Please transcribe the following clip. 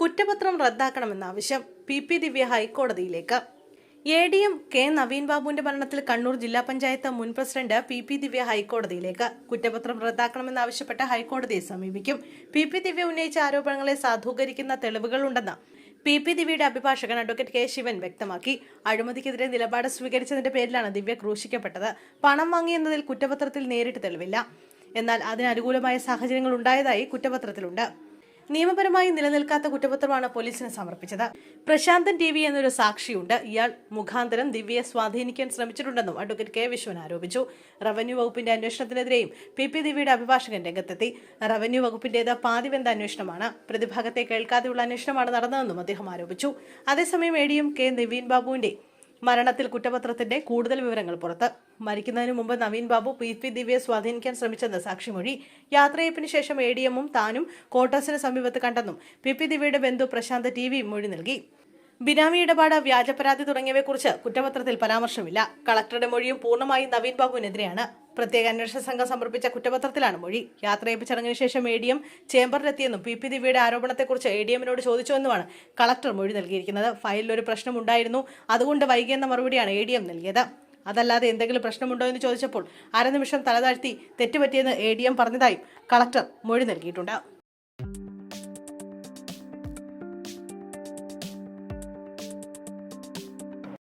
കുറ്റപത്രം റദ്ദാക്കണമെന്ന ആവശ്യം P P Divya ഹൈക്കോടതിയിലേക്ക്. A D M K Naveen ബാബുവിന്റെ മരണത്തിൽ കണ്ണൂർ ജില്ലാ പഞ്ചായത്ത് മുൻ പ്രസിഡന്റ് പി പി ദിവ്യ ഹൈക്കോടതിയിലേക്ക് കുറ്റപത്രം റദ്ദാക്കണമെന്നാവശ്യപ്പെട്ട് ഹൈക്കോടതിയെ സമീപിക്കും. പി പി ദിവ്യ ഉന്നയിച്ച ആരോപണങ്ങളെ സാധൂകരിക്കുന്ന തെളിവുകളുണ്ടെന്ന് പി പി ദിവ്യയുടെ അഭിഭാഷകൻ അഡ്വക്കേറ്റ് കെ ശിവൻ വ്യക്തമാക്കി. അഴിമതിക്കെതിരെ നിലപാട് സ്വീകരിച്ചതിന്റെ പേരിലാണ് ദിവ്യ ക്രൂശിക്കപ്പെട്ടത്. പണം വാങ്ങിയെന്നതിൽ കുറ്റപത്രത്തിൽ നേരിട്ട് തെളിവില്ല. എന്നാൽ അതിനനുകൂലമായ സാഹചര്യങ്ങൾ ഉണ്ടായതായി കുറ്റപത്രത്തിലുണ്ട്. നിയമപരമായി നിലനിൽക്കാത്ത കുറ്റപത്രമാണ് പോലീസിന് സമർപ്പിച്ചത്. പ്രശാന്തൻ ടി വി എന്നൊരു സാക്ഷിയുണ്ട്. ഇയാൾ മുഖാന്തരം ദിവ്യയെ സ്വാധീനിക്കാൻ ശ്രമിച്ചിട്ടുണ്ടെന്നും അഡ്വക്കേറ്റ് കെ വിശ്വൻ ആരോപിച്ചു. റവന്യൂ വകുപ്പിന്റെ അന്വേഷണത്തിനെതിരെയും പി പി ദിവ്യയുടെ അഭിഭാഷകൻ രംഗത്തെത്തി. റവന്യൂ വകുപ്പിന്റേത് പാതിവെന്ത അന്വേഷണമാണ്. പ്രതിഭാഗത്തെ കേൾക്കാതെയുള്ള അന്വേഷണമാണ് നടന്നതെന്നും അദ്ദേഹം ആരോപിച്ചു. അതേസമയം എ ഡിയും കെ നിവീൻ ബാബുവിന്റെ മരണത്തിൽ കുറ്റപത്രത്തിന്റെ കൂടുതൽ വിവരങ്ങൾ പുറത്ത്. മരിക്കുന്നതിന് മുമ്പ് നവീൻ ബാബു പി പി ദിവ്യയെ സ്വാധീനിക്കാൻ ശ്രമിച്ചെന്ന് സാക്ഷിമൊഴി. യാത്രയപ്പിന് ശേഷം എ ഡി എമ്മും താനും ക്വാർട്ടേഴ്സിന് സമീപത്ത് കണ്ടെന്നും പി പി ദിവ്യയുടെ ബന്ധു പ്രശാന്ത് ടി വി മൊഴി നൽകി. ബിനാമി ഇടപാട് വ്യാജപരാതി തുടങ്ങിയവയെക്കുറിച്ച് കുറ്റപത്രത്തിൽ പരാമർശമില്ല. കളക്ടറുടെ മൊഴിയും പൂർണമായും നവീൻ ബാബുവിനെതിരെയാണ്. പ്രത്യേക അന്വേഷണ സംഘം സമർപ്പിച്ച കുറ്റപത്രത്തിലാണ് മൊഴി. യാത്രയപ്പ് ചടങ്ങിന് ശേഷം എ ഡി എം ചേംബറിലെത്തിയെന്നും പി പി ദിവ്യയുടെ ആരോപണത്തെക്കുറിച്ച് എ ഡി എമ്മിനോട് ചോദിച്ചുവെന്നുമാണ് കളക്ടർ മൊഴി നൽകിയിരിക്കുന്നത്. ഫയലിൽ ഒരു പ്രശ്നമുണ്ടായിരുന്നു. അതുകൊണ്ട് വൈകിയെന്ന മറുപടിയാണ് എ ഡി എം നൽകിയത്. അതല്ലാതെ എന്തെങ്കിലും പ്രശ്നമുണ്ടോ എന്ന് ചോദിച്ചപ്പോൾ അരനിമിഷം തലതാഴ്ത്തി തെറ്റുപറ്റിയെന്ന് എ ഡി എം പറഞ്ഞതായും കളക്ടർ മൊഴി നൽകിയിട്ടുണ്ട്.